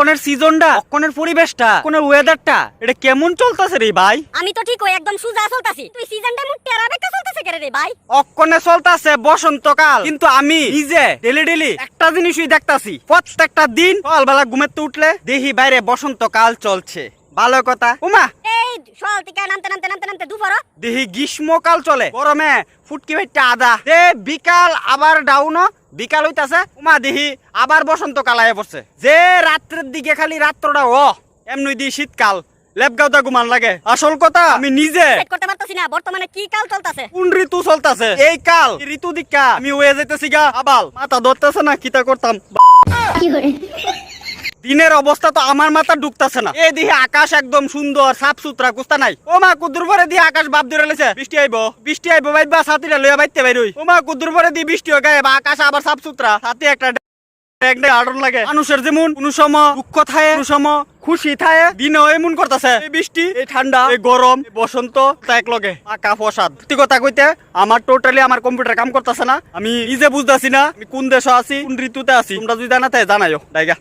অক্ষণের সিজনটা অক্ষণের পরিবেশটা অক্ষণের ওয়েদারটা এটা কেমন চলতেছে রে ভাই? আমি তো ঠিক ওই একদম সুজা চলতাছি। তুই সিজনটা মুট টেরা বেকা চলতেছে কেরে রে ভাই? চলতেছে বসন্তকাল। কিন্তু আমি নিজে ডেলি ডেলি একটা জিনিসই দেখতাছি। প্রত্যেকটা দিন সকালবেলা ঘুমেতে উঠলে দেখি বাইরে বসন্তকাল চলছে। ভালো কথা। উমা! সকাল থেকে নামতে নামতে নামতে নামতে দুপুর দেখি গ্রীষ্মকাল চলে। গরমে ফুটকি ভাইটা আদা। যে বিকাল আবার ডাউন বিকাল হইতাছে উমা দেখি আবার বসন্তকাল আয় পড়ছে। যে রাত্রের দিকে খালি রাত্রটা ও এমনি দি শীতকাল। লেপগাউদা ঘুমান লাগে। আসল কথা আমি নিজে করতে পারতাছি না। বর্তমানে কি কাল চলতেছে? কোন ঋতু চলতেছে? এই কাল। ঋতু দিকা আমি হয়ে যাইতেছি গা। আবাল। মাথা ধরতেছে না কিতা করতাম। দিনের অবস্থা তো আমার মাথা ঢুকতেছে না। এই দিকে আকাশ একদম সুন্দর সাফ সুতরা কুস্তা নাই। ও মা কুদুর পরে দিয়ে আকাশ বাপ ধরে লেছে। বৃষ্টি আইব। বৃষ্টি আইব বাইবা সাথীরা লইয়া বাইতে বাইরই ও মা কুদুর পরে দিয়ে বৃষ্টি হয়ে গায়ে বা আকাশ আবার সাফ সুতরা সাথে একটা লাগে। মানুষের যেমন কোন সময় দুঃখ থাকে কোন সময় খুশি থাকে দিনে এমন করতেছে। এই বৃষ্টি এই ঠান্ডা এই গরম বসন্ত এক লগে। সত্যি কথা কইতে আমার টোটালি আমার কম্পিউটার কাম করতেছে না। আমি নিজে বুঝতেছি না আমি কোন দেশে আছি কোন ঋতুতে আছি। তোমরা যদি জানাতে জানাইও। দাইগা